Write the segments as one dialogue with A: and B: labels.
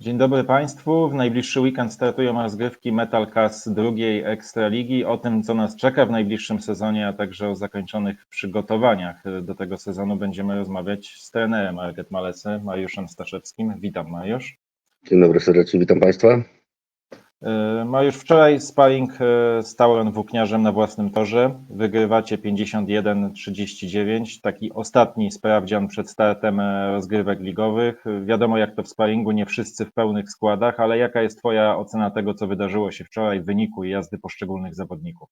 A: Dzień dobry Państwu. W najbliższy weekend startują rozgrywki Metal Cars drugiej Ekstraligi. O tym, co nas czeka w najbliższym sezonie, a także o zakończonych przygotowaniach do tego sezonu będziemy rozmawiać z trenerem Arget Malesy, Mariuszem Staszewskim. Witam Mariusz.
B: Dzień dobry serdecznie, witam Państwa.
A: E, Mariusz, wczoraj sparring e, z Tauron Włókniarzem na własnym torze. Wygrywacie 51-39. Taki ostatni sprawdzian przed startem e, rozgrywek ligowych. Wiadomo, jak to w sparingu, nie wszyscy w pełnych składach, ale jaka jest Twoja ocena tego, co wydarzyło się wczoraj, wyniku i jazdy poszczególnych zawodników?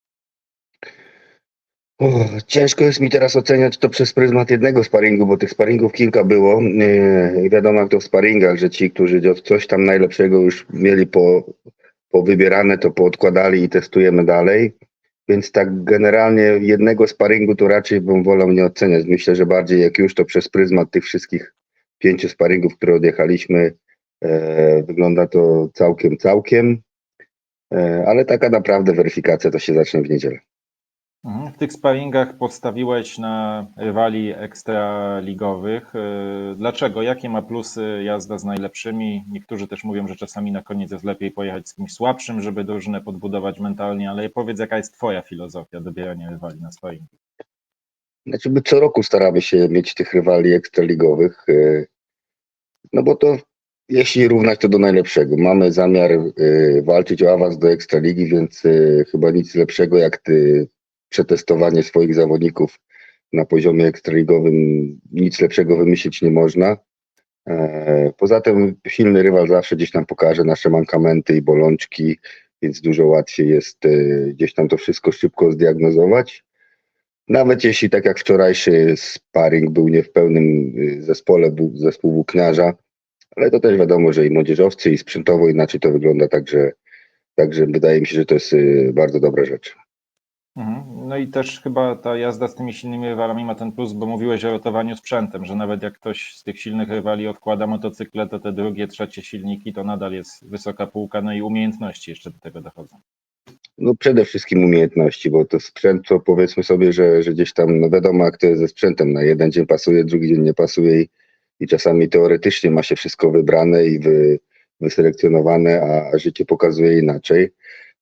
B: Ciężko jest mi teraz oceniać to przez pryzmat jednego sparingu, bo tych sparingów kilka było. Yy, wiadomo jak to w sparingach, że ci, którzy coś tam najlepszego już mieli po, po wybierane, to poodkładali i testujemy dalej. Więc tak generalnie jednego sparingu to raczej bym wolał nie oceniać. Myślę, że bardziej jak już to przez pryzmat tych wszystkich pięciu sparingów, które odjechaliśmy, e, wygląda to całkiem, całkiem. E, ale taka naprawdę weryfikacja to się zacznie w niedzielę.
A: Mhm. W tych sparingach postawiłeś na rywali ekstraligowych. E, Dlaczego? Jakie ma plusy jazda z najlepszymi? Niektórzy też mówią, że czasami na koniec jest lepiej pojechać z kimś słabszym, żeby drużynę podbudować mentalnie, ale powiedz, jaka jest Twoja filozofia dobierania rywali na sparingi?
B: Znaczy, my co roku staramy się mieć tych rywali ekstraligowych, e, no bo to jeśli równać to do najlepszego. Mamy zamiar e, walczyć o awans do ekstraligi, więc chyba nic lepszego jak ty, przetestowanie swoich zawodników na poziomie ekstraligowym. Nic lepszego wymyślić nie można. E, Poza tym silny rywal zawsze gdzieś tam pokaże nasze mankamenty i bolączki, więc dużo łatwiej jest e, gdzieś tam to wszystko szybko zdiagnozować. Nawet jeśli tak jak wczorajszy sparring był nie w pełnym y, zespole zespół włókniarza, ale to też wiadomo, że i młodzieżowcy, i sprzętowo inaczej to wygląda, także, także wydaje mi się, że to jest bardzo dobra rzecz.
A: Mhm. No i też chyba ta jazda z tymi silnymi rywalami ma ten plus, bo mówiłeś o rotowaniu sprzętem, że nawet jak ktoś z tych silnych rywali odkłada motocykle, to te drugie, trzecie silniki to nadal jest wysoka półka, no i umiejętności jeszcze do tego dochodzą.
B: No przede wszystkim umiejętności, bo to sprzęt to powiedzmy sobie, że, że gdzieś tam, no wiadomo jak to jest ze sprzętem, na jeden dzień pasuje, drugi dzień nie pasuje i, i czasami teoretycznie ma się wszystko wybrane i wy, wyselekcjonowane, a życie pokazuje inaczej.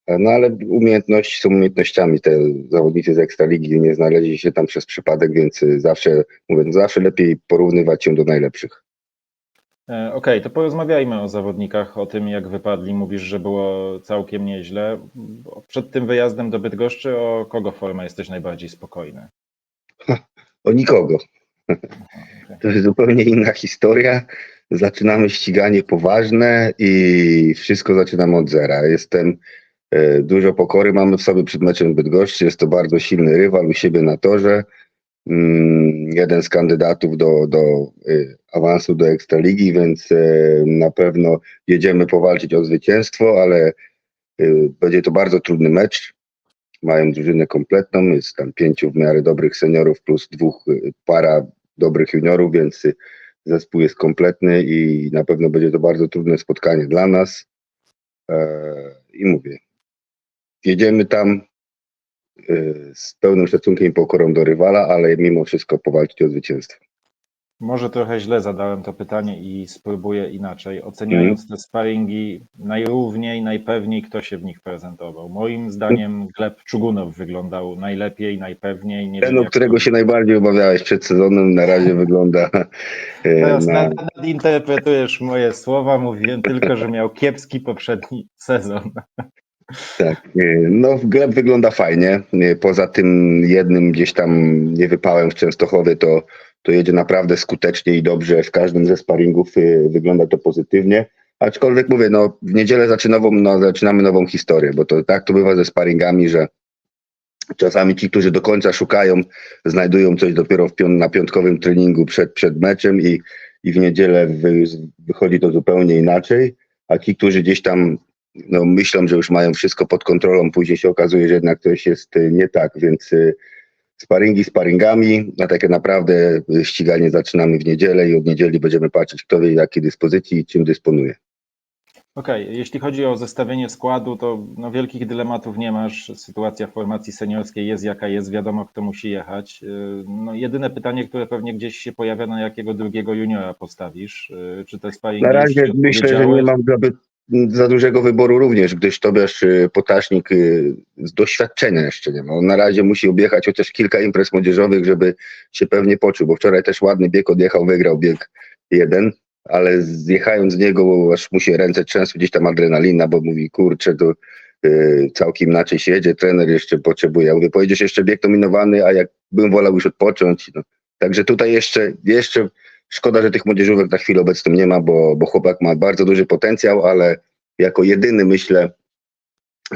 B: No ale umiejętności są umiejętnościami. Te zawodnicy z Ekstraligi nie znaleźli się tam przez przypadek, więc y, zawsze, mówię, no zawsze lepiej porównywać się do najlepszych.
A: E, Okej, to porozmawiajmy o zawodnikach, o tym jak wypadli. Mówisz, że było całkiem nieźle. Przed tym wyjazdem do Bydgoszczy o kogo forma jesteś najbardziej spokojny?
B: O nikogo. To jest zupełnie inna historia. Zaczynamy ściganie poważne i wszystko zaczynamy od zera. Jestem dużo pokory mamy w sobie przed meczem Bydgoszczy. Jest to bardzo silny rywal u siebie na torze. Mm, Jeden z kandydatów do, do e, awansu do Ekstraligi, więc e, na pewno jedziemy powalczyć o zwycięstwo, ale e, będzie to bardzo trudny mecz. Mają drużynę kompletną, jest tam pięciu w miarę dobrych seniorów plus dwóch e, para dobrych juniorów, więc y, zespół jest kompletny i na pewno będzie to bardzo trudne spotkanie dla nas. E, I mówię, jedziemy tam y, z pełnym szacunkiem i pokorą do rywala, ale mimo wszystko powalczyć o zwycięstwo.
A: Może trochę źle zadałem to pytanie i spróbuję inaczej. Oceniając te sparingi najrówniej, najpewniej, kto się w nich prezentował? Moim zdaniem Gleb Czugunow wyglądał najlepiej, najpewniej. Nie
B: Ten,
A: wiem,
B: którego
A: to-
B: się najbardziej obawiałeś przed sezonem, na razie wygląda e,
A: Teraz
B: na,
A: nad- nadinterpretujesz moje słowa. Mówiłem tylko, że miał kiepski poprzedni sezon.
B: Tak, e, no Gleb wygląda fajnie. E, Poza tym jednym gdzieś tam niewypałem w Częstochowie, to, to jedzie naprawdę skutecznie i dobrze. W każdym ze sparingów e, wygląda to pozytywnie. Aczkolwiek mówię, no w niedzielę zaczynową, no, zaczynamy nową historię, bo to tak to bywa ze sparingami, że czasami ci, którzy do końca szukają, znajdują coś dopiero pią- na piątkowym treningu przed, przed meczem i, i w niedzielę wy, wychodzi to zupełnie inaczej, a ci, którzy gdzieś tam no, myślą, że już mają wszystko pod kontrolą, później się okazuje, że jednak coś jest y, nie tak, więc y, sparingi sparingami, a takie naprawdę y, ściganie zaczynamy w niedzielę i od niedzieli będziemy patrzeć, kto wie jakiej dyspozycji i czym dysponuje.
A: Okej, jeśli chodzi o zestawienie składu, to no, wielkich dylematów nie masz. Sytuacja w formacji seniorskiej jest jaka jest, wiadomo kto musi jechać. Yy, No, jedyne pytanie, które pewnie gdzieś się pojawia, na jakiego drugiego juniora postawisz? Czy te sparingi
B: Na razie myślę, że nie mam za, za dużego wyboru również, gdyż Tobiasz y, Potasznik y, z doświadczenia jeszcze nie ma. On na razie musi objechać chociaż kilka imprez młodzieżowych, żeby się pewnie poczuł, bo wczoraj też ładny bieg odjechał, wygrał bieg jeden, ale zjechając z niego aż mu się ręce trzęsły, gdzieś tam adrenalina, bo mówi, kurczę, to y, całkiem inaczej się jedzie, trener jeszcze potrzebuje. Ja mówię, pojedziesz jeszcze bieg dominowany, a jak bym wolał już odpocząć. No. Także tutaj jeszcze, jeszcze Szkoda, że tych młodzieżówek na chwilę obecną nie ma, bo, bo chłopak ma bardzo duży potencjał, ale jako jedyny myślę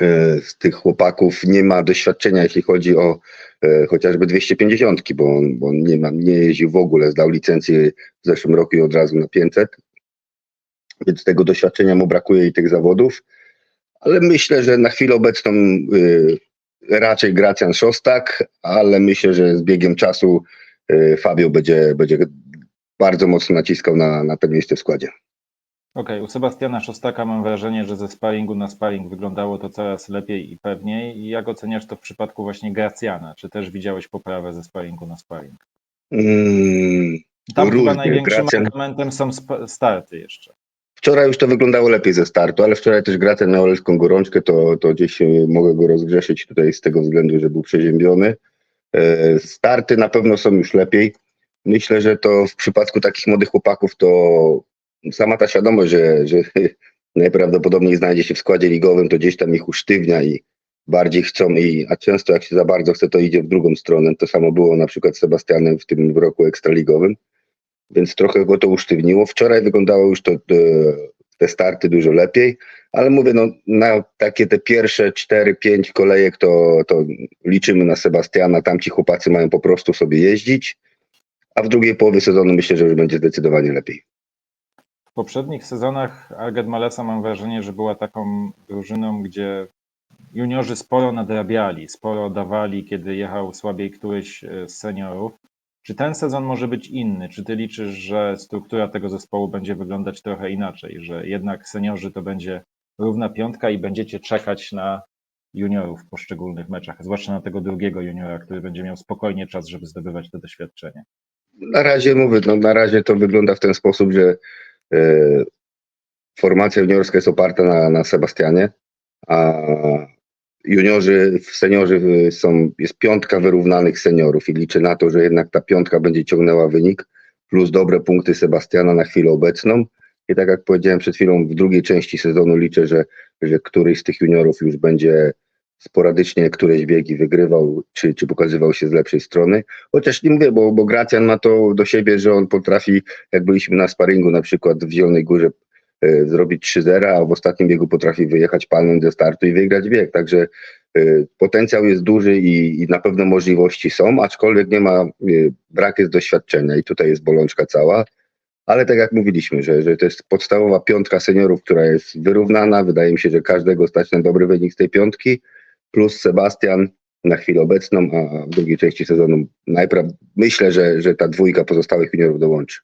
B: e, z tych chłopaków nie ma doświadczenia, jeśli chodzi o e, chociażby 250, bo on, bo on nie, ma, nie jeździł w ogóle, zdał licencję w zeszłym roku i od razu na 500, więc tego doświadczenia mu brakuje i tych zawodów, ale myślę, że na chwilę obecną y, raczej Gracjan Szostak, ale myślę, że z biegiem czasu y, Fabio będzie, będzie bardzo mocno naciskał na, na to miejsce w składzie.
A: Okej, u Sebastiana Szostaka mam wrażenie, że ze sparingu na sparing wyglądało to coraz lepiej i pewniej. I jak oceniasz to w przypadku właśnie Gracjana? Czy też widziałeś poprawę ze sparingu na sparing?
B: Mm,
A: Tam chyba
B: Różnie,
A: największym
B: Gracjan-
A: argumentem są starty jeszcze.
B: wczoraj już to wyglądało lepiej ze startu, ale wczoraj też Gracjan miał lekką gorączkę, to, to gdzieś e, mogę go rozgrzeszyć tutaj z tego względu, że był przeziębiony. E, Starty na pewno są już lepiej. Myślę, że to w przypadku takich młodych chłopaków to sama ta świadomość, że, że najprawdopodobniej znajdzie się w składzie ligowym, to gdzieś tam ich usztywnia i bardziej chcą, i, a często jak się za bardzo chce, to idzie w drugą stronę. To samo było na przykład z Sebastianem w tym roku ekstraligowym, więc trochę go to usztywniło. Wczoraj wyglądało już to, e, te starty dużo lepiej, ale mówię, no na takie te pierwsze 4-5 kolejek to, to liczymy na Sebastiana, tamci chłopacy mają po prostu sobie jeździć, a w drugiej połowie sezonu myślę, że już będzie zdecydowanie lepiej.
A: W poprzednich sezonach Arget Malesa mam wrażenie, że była taką drużyną, gdzie juniorzy sporo nadrabiali, sporo dawali, kiedy jechał słabiej któryś e, z seniorów. Czy ten sezon może być inny? Czy ty liczysz, że struktura tego zespołu będzie wyglądać trochę inaczej, że jednak seniorzy to będzie równa piątka i będziecie czekać na juniorów w poszczególnych meczach, zwłaszcza na tego drugiego juniora, który będzie miał spokojnie czas, żeby zdobywać to doświadczenie?
B: Na razie mówię, no na razie to wygląda w ten sposób, że e, formacja juniorska jest oparta na, na Sebastianie, a juniorzy, seniorzy są, jest piątka wyrównanych seniorów i liczę na to, że jednak ta piątka będzie ciągnęła wynik, plus dobre punkty Sebastiana na chwilę obecną. I tak jak powiedziałem przed chwilą, w drugiej części sezonu liczę, że, że któryś z tych juniorów już będzie sporadycznie któreś biegi wygrywał, czy, czy pokazywał się z lepszej strony. Chociaż nie mówię, bo, bo Gracjan ma to do siebie, że on potrafi, jak byliśmy na sparingu na przykład w Zielonej Górze, e, zrobić 3-0, a w ostatnim biegu potrafi wyjechać palnąć ze startu i wygrać bieg. Także e, potencjał jest duży i, i na pewno możliwości są, aczkolwiek nie ma, e, brak jest doświadczenia i tutaj jest bolączka cała. Ale tak jak mówiliśmy, że, że to jest podstawowa piątka seniorów, która jest wyrównana. Wydaje mi się, że każdego stać na dobry wynik z tej piątki, plus Sebastian na chwilę obecną, a w drugiej części sezonu najprawdopodobniej myślę, że, że ta dwójka pozostałych juniorów dołączy.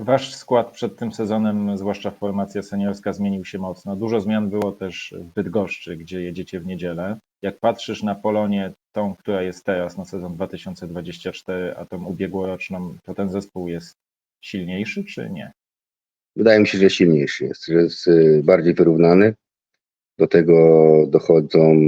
A: Wasz skład przed tym sezonem, zwłaszcza formacja seniorska, zmienił się mocno. Dużo zmian było też w Bydgoszczy, gdzie jedziecie w niedzielę. Jak patrzysz na Polonię, tą, która jest teraz na sezon 2024, a tą ubiegłoroczną, to ten zespół jest silniejszy czy nie?
B: Wydaje mi się, że silniejszy jest, że jest y, bardziej wyrównany. Do tego dochodzą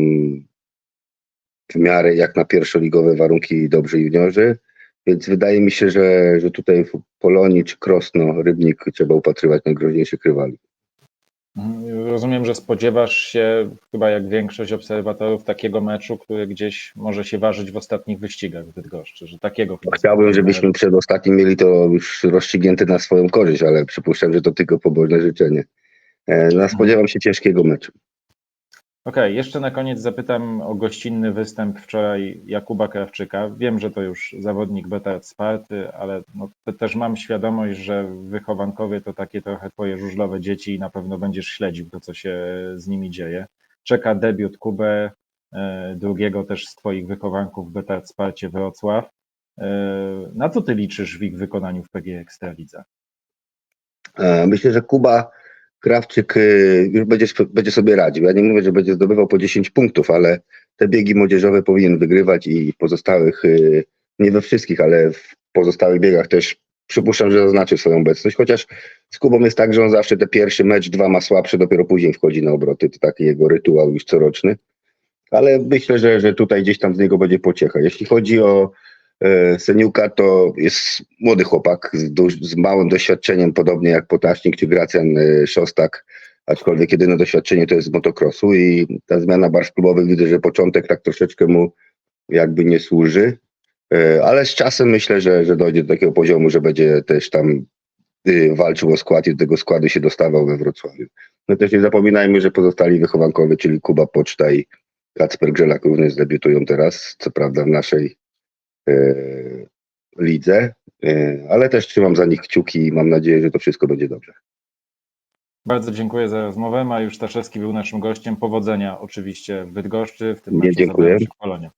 B: w miarę jak na pierwszoligowe warunki dobrzy juniorzy, więc wydaje mi się, że, że tutaj w Polonii czy Krosno, Rybnik trzeba upatrywać najgroźniejszych rywali.
A: Mhm. Rozumiem, że spodziewasz się, chyba jak większość obserwatorów, takiego meczu, który gdzieś może się ważyć w ostatnich wyścigach w Bydgoszczy, że takiego
B: Chciałbym, żebyśmy przed ostatnim mieli to już rozstrzygnięte na swoją korzyść, ale przypuszczam, że to tylko pobożne życzenie. E, No, spodziewam się ciężkiego meczu.
A: Okej, jeszcze na koniec zapytam o gościnny występ wczoraj Jakuba Krawczyka. Wiem, że to już zawodnik Betard Sparty, ale no, te- też mam świadomość, że wychowankowie to takie trochę twoje żużlowe dzieci i na pewno będziesz śledził to, co się z nimi dzieje. Czeka debiut Kubę, e, drugiego też z twoich wychowanków Betard Sparcie Wrocław. E, Na co ty liczysz w ich wykonaniu w PG Ekstralidze?
B: E, Myślę, że Kuba Krawczyk y, już będzie, będzie sobie radził. Ja nie mówię, że będzie zdobywał po 10 punktów, ale te biegi młodzieżowe powinien wygrywać i pozostałych, y, nie we wszystkich, ale w pozostałych biegach też przypuszczam, że zaznaczy swoją obecność, chociaż z Kubą jest tak, że on zawsze te pierwszy mecz, dwa ma słabsze, dopiero później wchodzi na obroty, to taki jego rytuał już coroczny, ale myślę, że, że tutaj gdzieś tam z niego będzie pociecha. Jeśli chodzi o Seniuka, to jest młody chłopak z, duż, z małym doświadczeniem, podobnie jak Potaśnik czy Gracjan e, Szostak, aczkolwiek jedyne doświadczenie to jest z motocrossu i ta zmiana barw klubowych widzę, że początek tak troszeczkę mu jakby nie służy, E, ale z czasem myślę, że, że dojdzie do takiego poziomu, że będzie też tam y, walczył o skład i do tego składu się dostawał we Wrocławiu. No też nie zapominajmy, że pozostali wychowankowie, czyli Kuba Poczta i Kacper Grzelak również debiutują teraz, co prawda w naszej e, lidze, e, ale też trzymam za nich kciuki i mam nadzieję, że to wszystko będzie dobrze.
A: Bardzo dziękuję za rozmowę. Mariusz Staszewski był naszym gościem. Powodzenia oczywiście w Bydgoszczy, w tym meczu
B: dziękuję.
A: Polonia.